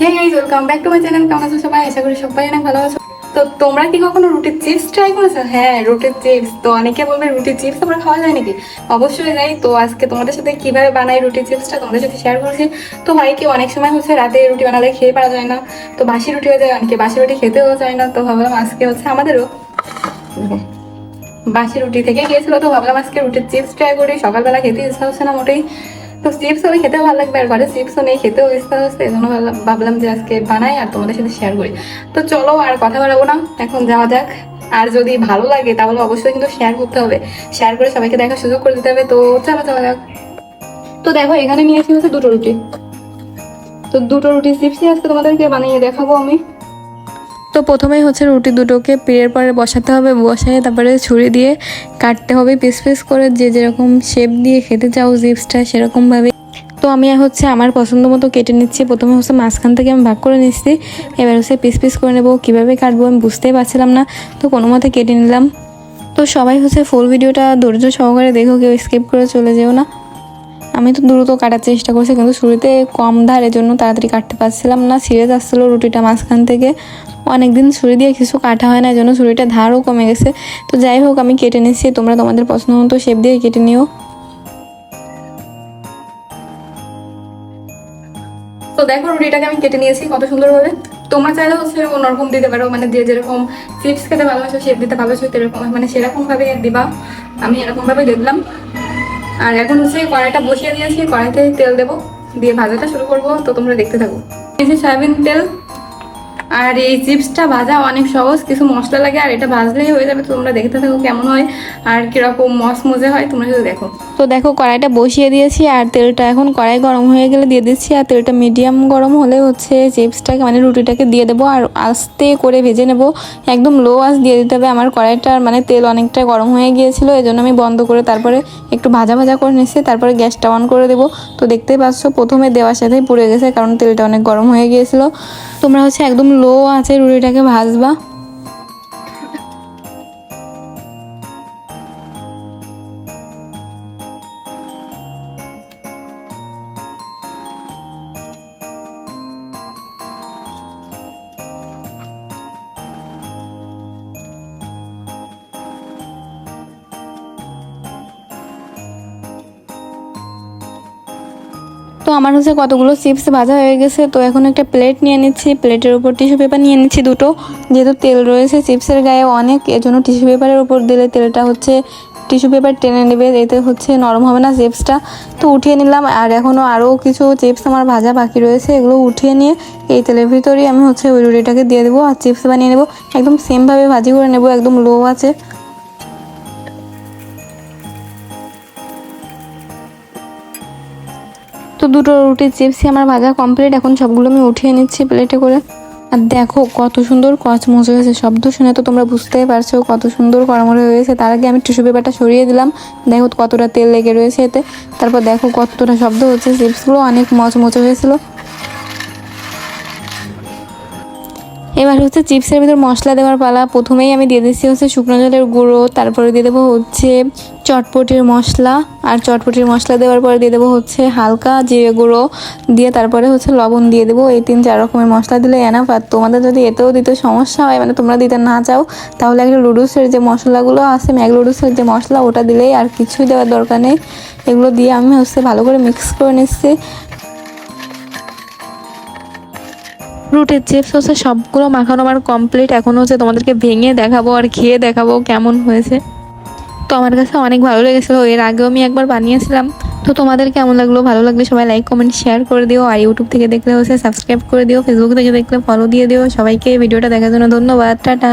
Hey guys welcome back to my channel কেমন আছো সবাই? আশা করি সবাই অনেক ভালো আছো। তো তোমরা কি কখনো রুটির চিপস ট্রাই করেছ? হ্যাঁ রুটির চিপস। তো অনেকে বলবে রুটির চিপস তোমরা খাওয়া যায় নাকি? অবশ্যই যাই তো আজকে তোমাদের সাথে কীভাবে বানাই রুটির চিপসটা তোমাদের সাথে শেয়ার করছি। তো ভাই কি, অনেক সময় হচ্ছে রাতে রুটি বানালে খেয়ে পারা যায় না। তো বাসি রুটি হয়ে যায়, অনেকে বাসি রুটি খেতেও যায় না। তো ভাবলাম আজকে হচ্ছে আমাদেরও বাসি রুটি থেকে গিয়েছিল তো ভাবলাম আজকে রুটির চিপস ট্রাই করি। সকালবেলা খেতে ইচ্ছা হচ্ছে না মোটেই। তো চিপস হলে খেতে ভালো লাগবে আর ঘরে চিপসও নেই, খেতেও ইচ্ছা হচ্ছে, এই জন্য ভাবলাম- যে আজকে বানাই আর তোমাদের সাথে শেয়ার করি। তো চলো আর কথা বাড়াবো না, এখন যাওয়া যাক। আর যদি ভালো লাগে তাহলে অবশ্যই কিন্তু শেয়ার করতে হবে। শেয়ার করে সবাইকে দেখার সুযোগ করে দিতে হবে। তো চলো, যাওয়া যাক। তো দেখো, এখানে নিয়েছি হচ্ছে দুটো রুটি। তো দুটো রুটি চিপসই আজকে তোমাদেরকে বানিয়ে দেখাবো আমি। তো প্রথমেই হচ্ছে রুটি দুটোকে পিড়ের পরে বসাতে হবে, বসায় তারপরে ছুরি দিয়ে কাটতে হবে, পিস পিস করে যে যেরকম শেপ দিয়ে খেতে চাও জিপসটা সেরকমভাবে তো আমি হচ্ছে আমার পছন্দ মতো কেটে নিচ্ছি। প্রথমে হচ্ছে মাঝখান থেকে আমি ভাগ করে নিচ্ছি। এবার হচ্ছে পিস পিস করে নেব। কীভাবে কাটবো আমি বুঝতেই পারছিলাম না। তো কোনো মতে কেটে নিলাম। তো সবাই হচ্ছে ফুল ভিডিওটা ধৈর্য সহকারে দেখো, কেউ স্কিপ করে চলে যেও না। আমি তো দ্রুত কাটার চেষ্টা করছি, কিন্তু শুরুতে কম ধারের জন্য তাড়াতাড়ি কাটতে পারছিলাম না। ছিঁড়ে যাচ্ছিল রুটিটা মাঝখান থেকে। অনেকদিন ছুরি দিয়ে কিছু কাটা হয় না জন্য ছুরিটা ধারও কমে গেছে। তো যাই হোক, আমি কেটে নিচ্ছি। তোমরা তোমাদের পছন্দ মতো শেপ দিয়ে কেটে নিও। তো দেখো, রুটিটাকে আমি কেটে নিয়েছি কত সুন্দরভাবে। তোমরা চাইলে হচ্ছে অন্যরকম দিতে পারো মানে যে যেরকম চিপস খেতে ভালোবাসো শেপ দিতে ভালোবাসো সেরকম মানে সেরকম ভাবে দিবা। আমি এরকমভাবে দেখলাম। আর এখন হচ্ছে কড়াইটা বসিয়ে দিয়েছি, কড়াইতে তেল দেবো, দিয়ে ভাজাটা শুরু করব, তো তোমরা দেখতে থাকো। এই যে সয়াবিন তেল আর এই চিপসটা ভাজা অনেক সহজ, কিছু মশলা লাগে, আর এটা ভাজলেই হয়ে যাবে। তোমরা দেখতে থাকো কেমন হয় আর কীরকম মজে হয়, তোমরা শুধু দেখো। তো দেখো, কড়াইটা বসিয়ে দিয়েছি, আর তেলটা এখন কড়াই গরম হয়ে গেলে দিয়ে দিচ্ছি, আর তেলটা মিডিয়াম গরম হলে হচ্ছে চিপসটাকে মানে রুটিটাকে দিয়ে দেবো, আর আস্তে করে ভেজে নেব। একদম লো আঁচ দিয়ে দিতে হবে, আমার কড়াইটার মানে তেল অনেকটা গরম হয়ে গিয়েছিল এই জন্য আমি বন্ধ করে তারপরে একটু ভাজা ভাজা করে নিচ্ছি, তারপরে গ্যাসটা অন করে দেবো। তো দেখতেই পাচ্ছ, প্রথমে দেওয়ার সাথেই পুড়ে গেছে, কারণ তেলটা অনেক গরম হয়ে গিয়েছিল। তোমরা হচ্ছে একদম লো আছে রুটিটাকে ভাজবা। তো আমার হচ্ছে কতগুলো চিপস ভাজা হয়ে গেছে। তো এখন একটা প্লেট নিয়ে নিচ্ছি। প্লেটের উপর টিস্যু পেপার নিয়ে নিচ্ছি দুটো। যেহেতু তেল রয়েছে চিপসের গায়ে অনেক, এজন্য টিস্যু পেপারের উপর দিলে তেলটা হচ্ছে টিস্যু পেপার টেনে নেবে, এতে হচ্ছে নরম হবে না চিপসটা। তো উঠিয়ে নিলাম, আর এখনও আরও কিছু চিপস আমার ভাজা বাকি রয়েছে, এগুলো উঠিয়ে নিয়ে এই তেলের ভিতরেই আমি হচ্ছে ওই রুটিটাকে দিয়ে দেবো, আর চিপস বানিয়ে নেব। একদম সেমভাবে ভাজি করে নেব, একদম লো আছে। দুটো রুটি চিপসই আমার ভাজা কমপ্লিট এখন সবগুলো আমি উঠিয়ে নিচ্ছি প্লেটে করে। আর দেখো কত সুন্দর কচমচ হয়েছে। শব্দ শুনে তো তোমরা বুঝতেই পারছ কত সুন্দর কড়মড়ে হয়েছে। তার আগে আমি টিস্যু পেপারটা সরিয়ে দিলাম। দেখো কতটা তেল লেগে রয়েছে এতে। তারপর দেখো কতটা শব্দ হচ্ছে। চিপসগুলো অনেক মচমচে হয়েছিল। এবার হচ্ছে চিপসের ভিতর মশলা দেওয়ার পালা। প্রথমেই আমি দিয়ে দিচ্ছি হচ্ছে শুকনো জলের গুঁড়ো, তারপরে দিয়ে দেবো হচ্ছে চটপটির মশলা। আর চটপটির মশলা দেওয়ার পরে দিয়ে দেবো হচ্ছে হালকা জিরে গুঁড়ো। দিয়ে তারপরে হচ্ছে লবণ দিয়ে দেবো। এই তিন চার রকমের মশলা দিলে এনাফ আর তোমাদের যদি এতেও দিতে সমস্যা হয় মানে তোমরা দিতে না চাও, তাহলে একটা লুডুসের যে মশলাগুলো আছে, ম্যাগ লুডুসের যে মশলা, ওটা দিলেই আর কিছুই দেওয়ার দরকার নেই। এগুলো দিয়ে আমি হচ্ছে ভালো করে মিক্স করে নিচ্ছি। রুটির চিপস হচ্ছে সবগুলো মাখানো আমার কমপ্লিট এখন হচ্ছে তোমাদেরকে ভেঙে দেখাবো আর খেয়ে দেখাবো কেমন হয়েছে। তো আমার কাছে অনেক ভালো লেগেছিলো, এর আগেও আমি একবার বানিয়েছিলাম। তো তোমাদের কেমন লাগল? ভালো লাগলে সবাই লাইক কমেন্ট শেয়ার করে দিও। আর ইউটিউব থেকে দেখলে হচ্ছে সাবস্ক্রাইব করে দিও। ফেসবুক থেকে দেখলে ফলো দিয়ে দিও। সবাইকে ভিডিওটা দেখার জন্য ধন্যবাদ। টাটা।